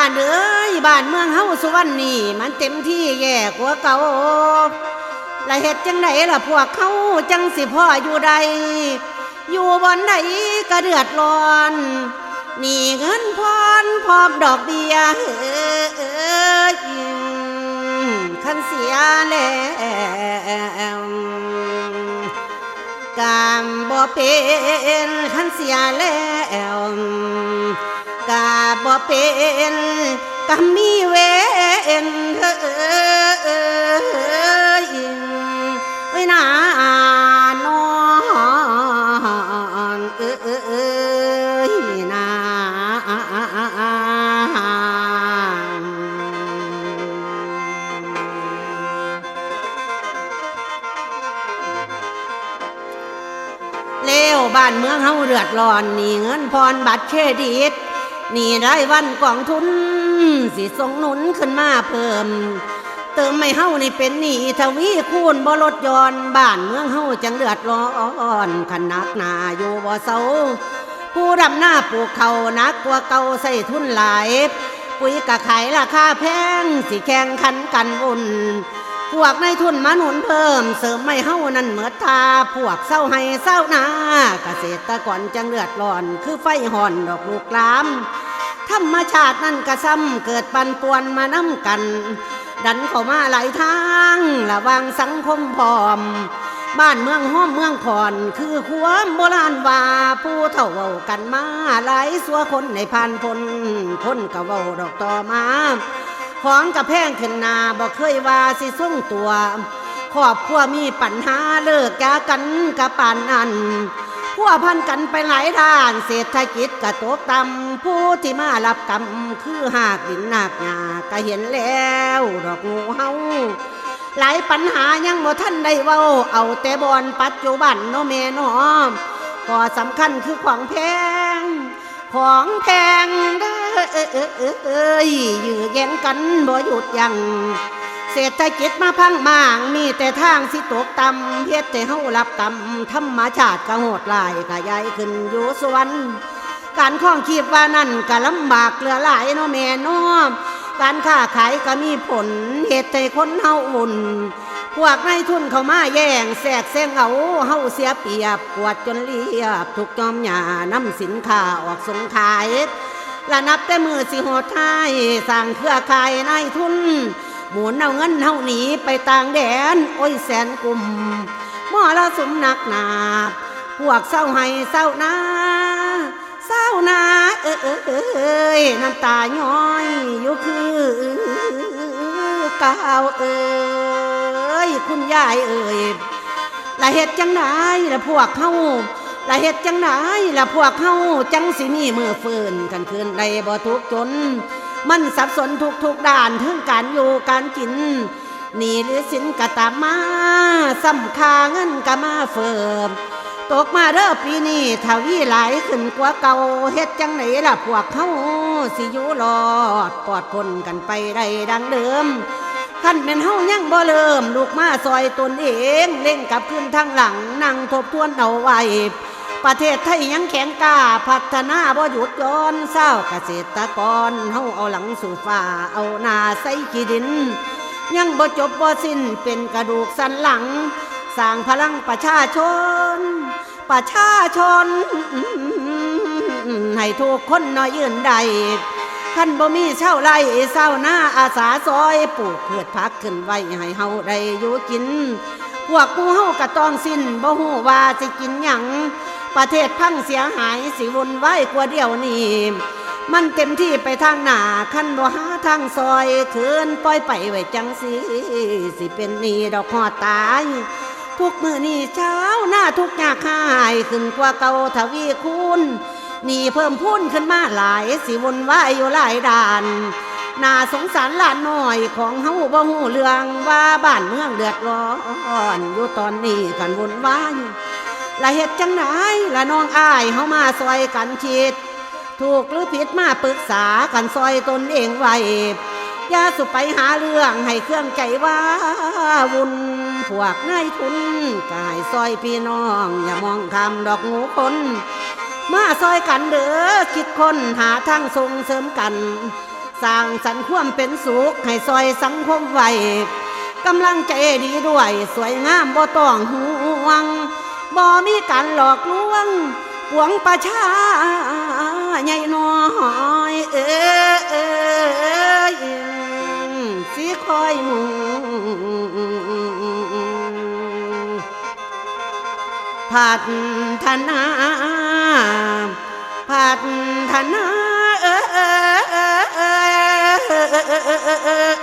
านเอ้ยบ้านเมืองเฮาสุวรรณนี่มันเต็มที่แย่กว่าเก่าและเฮ็ดจังไดล่ะพวกเขาจังสิพ่ออยู่ใด อยู่บอนใดก็เดือดร้อนนี่เงินพรพร้อมดอกเบี้ยเอ้ยคันเสียแล้วกามบ่เป็นคันเสียแล้ว เป็นกำมีเวนเอ้ยเอ้ยนานอนเอ้ยนาเลวบ้านเมืองเฮาเดือดร้อนนี่เงินพรบัตรเครดิต นี่รายวันกองทุน สิส่งหนุนขึ้นมาเพิ่ม เติมไม่เฮานี่เป็นหนี้ทวีคูณบ่ลดย่อนบ้านเมืองเฮาจังเดือดร้อนขนักหนาอยู่บ่เซาผู้ดำหน้าปลูกเขานักกว่าเก่าใส่ทุนหลาย ปุ๋ยกะขายราคาแพง สิแข่งขันกันวุ่น พวกในทุนมาหนุนเพิ่ม เสริมไม่เฮานั่นเหมือทาพวกเศร้าให้เศร้านาเกษตรกรจังเลือดร้อน คือไฟห่อนดอกลูกลามธรรมชาตินั่นกระซ้ำเกิดปันป่วนมาน้ำกัน ดันเข้ามาหลายทางระวังสังคมพร้อม บ้านเมืองห้อมเมืองขอน คือความโบราณว่าผู้เฒ่าเว้ากันมาหลายสัวคนในพันพนคนก็เว้าดอกต่อมา ของกระแพงขึ้นนาบ่เคยว่าสิส่งตัวครอบครัวมีปัญหาเลิกยากันกับปานนั้นพัวพันกันไปหลายด้านเศรษฐกิจกระตกต่ำผู้ที่มารับกรรมคือหากดินหนักหยาก็เห็นแล้วดอกงูเฮาหลายปัญหายังบ่ทันได้เว้า เอาแต่บอนปัจจุบันเนาะแม่เนาะก็สำคัญคือของแพง ของแพงเด้ เอ้ยเอ้ยเอ้ยเอ้ยยื้อแย่งกันบ่หยุดยัง้งเศรษฐกิจมาพังมาง มีแต่ทางสิตกต่ำเฮ็ดแต่เฮารับกรรมธรรมชาติก็โหดลายก็ใหญ่ขึ้นอยู่สวรรค์การคล้องชีพว่านั่นก็ลำบากเหลือหลายเนาะแม่เนาะการค้าขายก็มีผลเหตุให้คนเฮาอุ่น พวกนายทุนเขามาแย่งแสกแซงเอาเฮาเสียเปรียบกวดจนเรียบทุกจอมหยานำสินค้าออกสงขาย และนับแต่มือสิหดท้ายสร้างเครือข่ายนายทุน หมุนเอาเงินเฮาหนีไปต่างแดน โอ้ยแสนกลุ่มมอละสมหนักหนาพวกเศร้าให้เศร้านาเศร้านาเอ้ยเอ้เอ้ยน้ำตาย้อยอยู่คือเก่าวเอ้ยคุณยายเอ้ยละเฮ็ดจังไดละพวกเฮา ละเฮ็ดจังไดละพวกเฮาจังสิมีมือฟืนกันคืนใดบ่ทุกจน มันสับสนทุกทุกๆด้านถึงการอยู่การกินหนี่หรือสินกะตามมาซ้ำคาเงินกะมาเฟิมตกมาเด้อปีนี้ทวีหลายขึ้นกว่าเก่าเฮ็ดจังไหนล่ะพวกเขาสิอยู่รอดปลอดพ้นกันไปได้ดังเดิมขั้นเป็นเฮายังบ่เริ่มลูกมาซอยตนเอง เล่งกับขึ้นทางหลังนั่งทบทวนเอาไว้ ประเทศไทยยังแข็งกล้า พัฒนาบ่หยุดย้อนเศร้าเกษตรกรเฮาเอาหลังสู่ฟ้าเอาหน้าใส่ขี้ดิน ยังบ่จบบ่สิ้นเป็นกระดูกสันหลังสร้างพลังประชาชน ประชาชน ให้ทุกคนน้อยยืนใดขันบ่มีเช่าไรเศร้าหน้าอาสาซอยปลูกเพืชผักขึ้นไว้ให้เฮาได้อยู่กิน พวกผู้เฮาก็ต้องสิ้นบ่ฮู้ว่าสิกินหยัง ประเทศพังเสียหายสิวุ่นวายกว่าเดียวนี้มันเต็มที่ไปทางหน้าคันบ่หาทางซอยคืนปล่อยไปไว้จังสิสิเป็นนี่ดอกหอตายทุกมือนี่เช้าหน้าทุกยากหายขึ้นกว่าเก่าทวีคูณนี่เพิ่มพูนขึ้นมาหลายสิวนวายอยู่หลายด่านน่าสงสารหลานน้อยของเฮาบ่ฮู้เรื่องว่าบ้านเมืองเดือดร้อนอยู่ตอนนี้กันวนวาย ละเฮ็ดจังไดละน้องอ้ายเฮามาซอยกันคิด ถูกหรือผิดมาปรึกษากันซอยตนเองไว้อย่าสุไปหาเรื่องให้เครื่องใจว่าวุ่นพวกนายทุนกายซอยพี่น้อง อย่ามองคำดอกงูคนมาซอยกันเด้อคิดคนหาทางส่งเสริมกัน สร้างสรรค์ความเป็นสุขให้ซอยสังคมไว้กำลังใจดีด้วย สวยงามบ่ต้องห่วง บ่มีการหลอกลวงหวงประชาใหญ่น้อยเอ้ยสิคอยมุงพัฒนาพัฒนาเอ้ย